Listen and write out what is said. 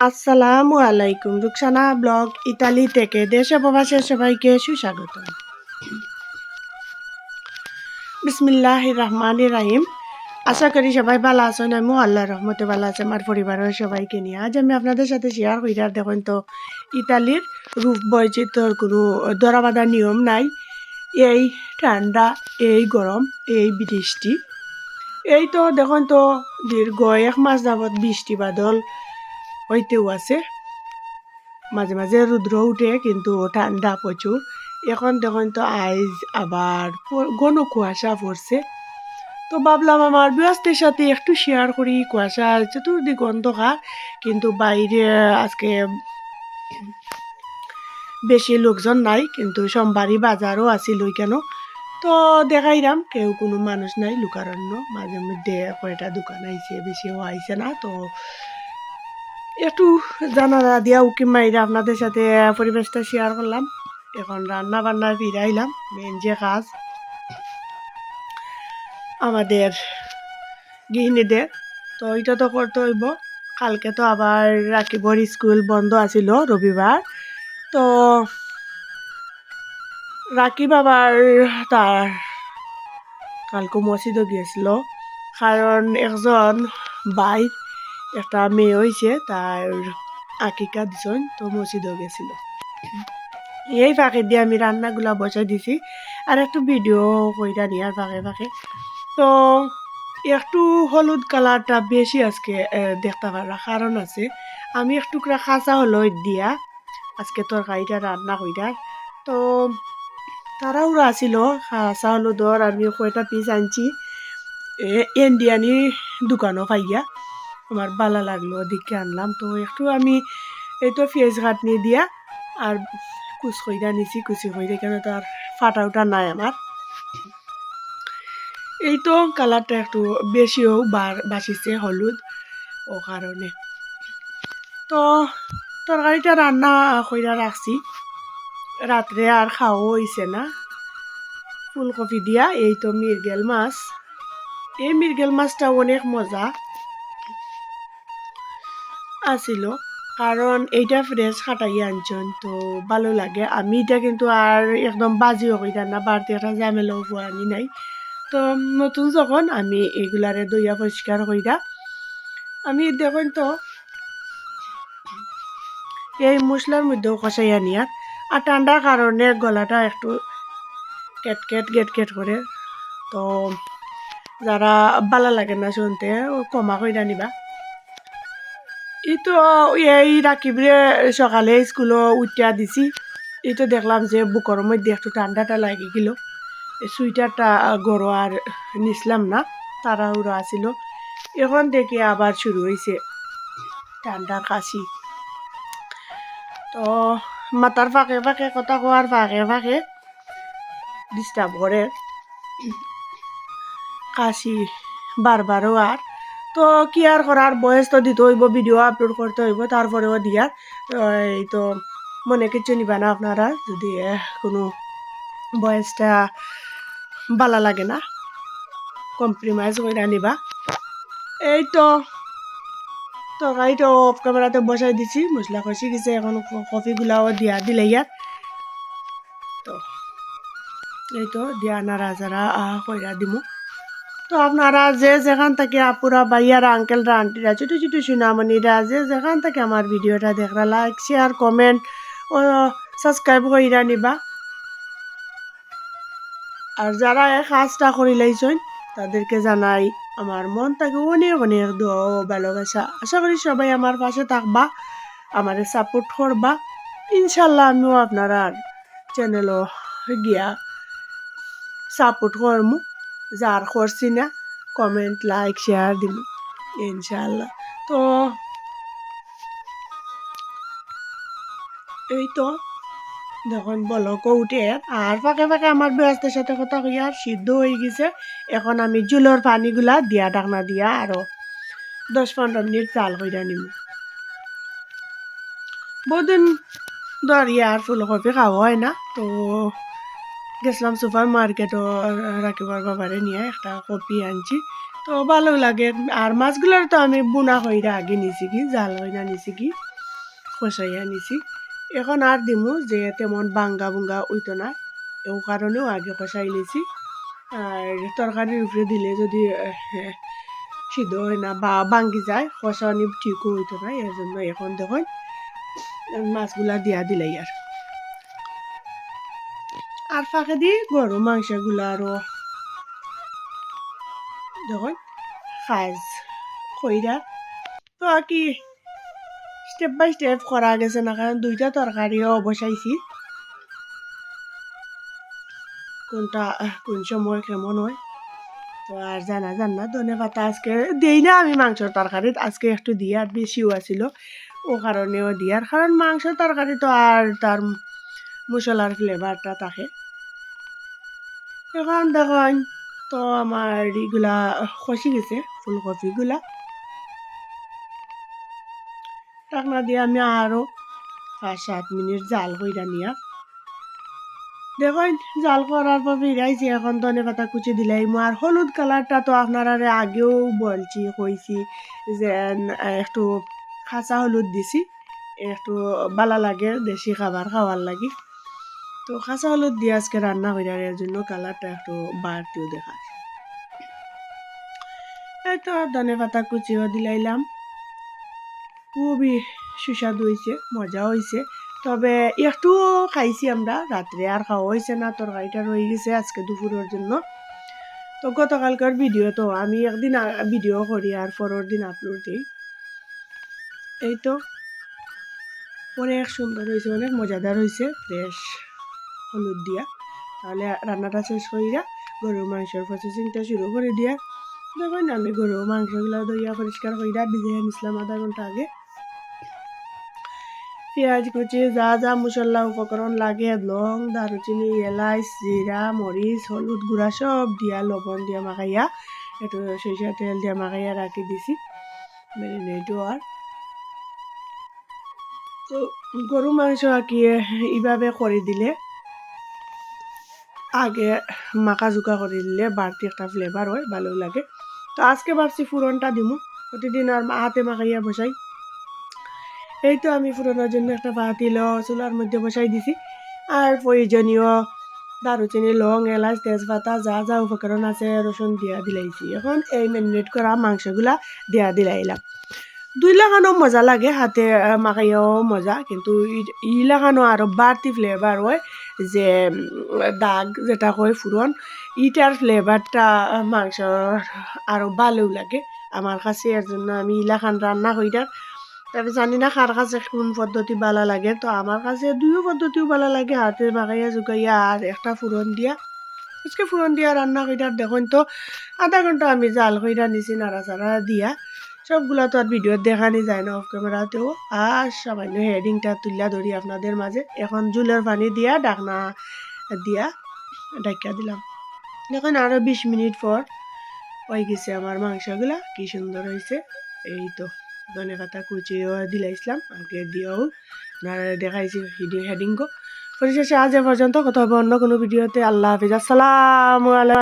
আসসালামু আলাইকুম, Rukhsana blog Italy থেকে দেশে প্রবাসের সবাইকে সুস্বাগত। বিসমিল্লাহ রহমান রাহিম। আশা করি সবাই ভালো আছেন আমি আল্লাহর রহমতে ভালো আছে, আমার পরিবারের সবাইকে নিয়ে। আজ আমি আপনাদের সাথে শেয়ার করি, আর দেখুন তো, ইতালির রূপ বৈচিত্র্যর কোনো ধরা বাঁধা নিয়ম নাই। এই ঠান্ডা, এই গরম, এই বৃষ্টি। এই তো দেখুন তো, দীর্ঘ এক মাস যাবৎ বৃষ্টি বাদল। হইতেও আছে। মাঝে মাঝে রুদ্র উঠে কিন্তু ঠান্ডা প্রচুর। এখন দেখুন তো আইজ আবার ঘন কুয়াশা পড়ছে। তো ভাবলাম আমার ব্যস্তের সাথে একটু শেয়ার করি। কুয়াশা চতুর্দিক অন্ধকার, কিন্তু বাইরে আজকে বেশি লোকজন নাই, কিন্তু সোমবারই বাজারও আছিল কেন তো দেখাইলাম, কেউ কোনো মানুষ নাই, লুকারণ্য। মাঝে মধ্যে কয়টা দোকান আইছে, বেশিও আইছে না, তো একটু জানালা দিয়া উকি মাইরা আপনাদের সাথে পরিবেশটা শেয়ার করলাম। এখন রান্না বান্না ফিরাইলাম মেন যে কাজ। আমাদের গৃহিণীদের, তো এটা তো করতে হইব। কালকে তো আবার রাকিবর স্কুল বন্ধ আছিল রবিবার। তো রাকিব আবার তার কালকে মসজিদও গিয়েছিল। কারণ একজন ভাই একটা মেয়ে হয়েছে তার আকিকা দিছন তো মসজিদও গেছিল। এই ফাঁকে দিয়ে আমি রান্নাগুলা বসাই দিছি আর একটু ভিডিও কইরা নিয়ার ফাঁকে ফাঁকে। তো একটু হলুদ কালারটা বেশি আজকে দেখতে পারা কারণ আছে। আমি একটু কাঁচা হলুদ দিয়া আজকে তরকারিটা রান্না কইরা তো তারাও আছিল কাঁচা হলুদর আমি কয়টা পিস আনছি। এ, ইন্ডিয়ানি দোকানও পাইয়া। আমার ভালো লাগল দেখে আনলাম। তো একটু আমি এই তো পেঁয়াজ কাটনি দিয়া আর কুচ কইরা নিছি কুচি কইরা কেন তো আর ফাটা উটা নাই আমার এই তো কালারটা একটু বেশিও বার বাসিছে হলুদ ও কারণে তো তরকারিটা রান্না কইরা রাখছি রাত্রে আর খাওয়া হইছে না। ফুলকপি দিয়া এই তো মিরগেল মাছ। এই মিরগেল মাছটা অনেক মজা। আছিল কারণ এইটা ফ্রেশ কাটাই আনছন তো ভালো লাগে। আমি এটা কিন্তু আর একদম বাজিও কইরা না বাড়তি একটা ঝামেলাও পোয়ানি নাই। তো নতুন যখন আমি এগুলারে দইয়া পরিষ্কার কইরা আমি দেখুন তো এই মশলার মধ্যেও কষাইয়া নিয়ার আর ঠান্ডার কারণে গলাটা একটু কেট কেট গেট গেট করে তো যারা ভালো লাগে না শুনতে কমা কইরা নিবা এই তো এই রাকিবরে সকালে স্কুলও উঠিয়া দিছি। এই তো দেখলাম যে বুকর মধ্যে একটু ঠান্ডাটা লাগে গেল। এই সুইটারটা গরো আর নিছিলাম না তাড়াহুড়ো আছিল। এখন থেকে আবার শুরু হয়েছে ঠান্ডা কাশি তো মাথার ফাঁকে ফাঁকে, কথা কোয়ার ফাঁকে ফাঁকে ডিস্টার্ব করে কাশি বারবারও আর তো কি আর করার, বয়স তো দিতে হইব ভিডিও আপলোড করতে হইব, তারপরেও দিয়ার এই তো মনে কিছু নিবা না আপনারা, যদি কোনো বয়সটা ভালো লাগে না কম্প্রোমাইজ করে নিবা। এই তো তরকারিটা অফ ক্যামেরাতে বসাই দিছি, মশলা কষি গেছে, এখন ক- কফিগুলাও দিয়া দিলে ইয়ার তো, এই তো, দিয়া নাড়া যারা কইরা দিমু। তো আপনারা যে যেখান থেকে আপুরা ভাইয়ারা আঙ্কেলরা আন্টিরা ছোটো ছোটো সুনামণিরা যে যেখান থেকে আমার ভিডিওটা দেখরা লাইক শেয়ার কমেন্ট ও সাবস্ক্রাইব কইরা নিবা। আর যারা এই কাজটা করি লাইছেন, তাদেরকে জানাই আমার মন থেকে অনেক অনেক দোয়া ভালোবাসা। আশা করি সবাই আমার পাশে থাকবা, আমারে সাপোর্ট করবা। ইনশাল্লাহ আমিও আপনারা চ্যানেলও গিয়া সাপোর্ট করমু। যার করছি না কমেন্ট লাইক শেয়ার দিব ইনশাল্লাহ তো এই তো, দেখুন বলকও উঠে আর ফাঁকে ফাঁকে আমার ব্যস্তের সাথে কথা কই আর সিদ্ধ হয়ে গেছে। এখন আমি জুলোর পানিগুলা দিয়া ডাকনা দিয়া আরও দশ পনেরো মিনিট চাল কইরা নিব। বহুদিন ধরিয়া আর ফুলকপি খাওয়া হয় না, তো গেছিলাম সুপার মার্কেটও রাখিবার বাবারে নিয়ে একটা কপি আনছি। তো ভালো লাগে। আর মাছগুলোর তো আমি বুনা কইরা আগে নিছি কি জাল কইরা নিছি কি খসাইয়া নিছি এখন আর দিমু যে তেমন বাঙ্গা বুঙ্গা উইতো না এও কারণেও আগে কষাই নিছি আর তরকারির উপরে দিলে যদি সিদ্ধ হয় না বা ভাঙ্গি যায় কষানি ঠিকও হইতো না এর জন্য এখন দেখুন মাছগুলা দিয়া দিলাই আর আর ফাঁকে দি গরু মাংসগুলো আরও দেখুন খাজ কইরা তো কি স্টেপ বাই স্টেপ করা গেছে না, কারণ দুইটা তরকারিও বসাইছি কোনটা, কোন সময় কেমন হয়, তো আর জানা, জান না ধনে পাতা আজকে দিই না আমি মাংসর তরকারিত আজকে একটু দিয়ে আর বেশিও আছিল। ও কারণেও দিয়ার কারণ মাংস তরকারি তো আর তার মশলার ফ্লেভারটা থাকে। এখন দেখুন তো আমার এগুলা খসি গেছে ফুলকপিগুলা টাকনা দিয়ে আমি আরও পাঁচ, সাত মিনিট জাল কইরা নিয়া। দেখুন, জাল করার পর ফিরাইছি এখন ধনে পাতা কুচি দিলাই আর হলুদ কালারটা তো আপনারা আগেও বলছি, কইছি যে, একটু কাঁচা হলুদ দিছি, একটু ভালো লাগে, দেশি খাবার খাওয়ার লাগি। তো কাঁচা হলুদ দিয়ে আজকে রান্না করার এর জন্য কালারটা একটু বাড়তিও দেখা এই তো ধনে পাতা কুচিও দিলাইলাম খুবই সুস্বাদু হয়েছে মজা হয়েছে তবে একটু খাইছি আমরা, রাত্রে আর খাওয়া হয়েছে না, তরকারিটা রয়ে গেছে আজকে দুপুরের জন্য। তো গতকালকার ভিডিও তো আমি একদিন ভিডিও করি আর পরের দিন আপলোড দিই। এই তো, অনেক সুন্দর হয়েছে অনেক মজাদার হয়েছে ফ্রেশ হলুদ দিয়া। তাহলে রান্নাটা শেষ করিয়া গরুর মাংসের প্রসেসিংটা শুরু করে দিয়া। দেখুন, আমি গরুর মাংসগুলো দইয়া পরিষ্কার করিয়া ভিজিয়ে নিছিলাম আধা ঘণ্টা আগে। পেঁয়াজ কুচি, যা যা মশলা উপকরণ লাগে, লং, দারুচিনি, এলাচ, জিরা, মরিচ, হলুদ গুঁড়া সব দিয়া, লবণ দিয়া মাখাইয়া, একটু সরিষা তেল দিয়া মাখাইয়া রাখি দিছি। মেরিনেট আর। তো গরু মাংস আঁকি এইভাবে করে দিলে আগে মাখা জোকা করে দিলে বাড়তি একটা ফ্লেভার হয়, ভালো লাগে। তো আজকে ভাবছি ফুরনটা দিমু। প্রতিদিন আর হাতে মাখাইয়া বসাই। এই তো আমি ফুরনের জন্য একটা বাতি পাতিল চুলার মধ্যে বসাই দিছি। আর প্রয়োজনীয় দারুচিনি, লং, এলাচ, তেজপাতা, যা যা উপকরণ আছে, রসুন দিয়া দিলাইছি। এখন এই ম্যারিনেট করা মাংসগুলা দিয়া দিলাইলাম। দুই লাখানো মজা লাগে হাতে আহ, মজা। কিন্তু ই- লাখানো আরও বাড়তি ফ্লেভার হয় যে দাগ যেটা কয় ফুরন ইটার ফ্লেভারটা মাংস আরও ভালো লাগে। আমার কাছে এর জন্য আমি ইলাখান রান্না কইরার তবে জানি না কার কাছে কোন পদ্ধতি ভালো লাগে। তো আমার কাছে দুইও পদ্ধতিও ভালো লাগে হাতে মাখাইয়া জুকাইয়া আর একটা ফুরন দিয়া। আজকে ফুরন দিয়া রান্না কইরার দেখুন তো আধা ঘণ্টা আমি জাল কইরা নিছি নাড়া চাড়া দিয়া। সবগুলা তো আর ভিডিও দেখানি যায় না অফ ক্যামেরাতেও আর সামান্য হেডিংটা তুলিয়া ধরি আপনাদের মাঝে। এখন জুলের পানি দিয়া, ডাকনা দিয়া ডাকিয়া দিলাম। দেখুন আরও বিশ মিনিট পর হয়ে গেছে আমার মাংসগুলা। কি সুন্দর হয়েছে। এই তো, ধনে পাতা কুচিও দিলাইছিলাম। আগে দিয়েও আপনারা দেখাইছি ভিডিও হেডিং পরিশেষে আজ এ পর্যন্ত। কথা হবে অন্য কোনো ভিডিওতে আল্লাহ হাফিজ। আসসালামু আলাইকুম।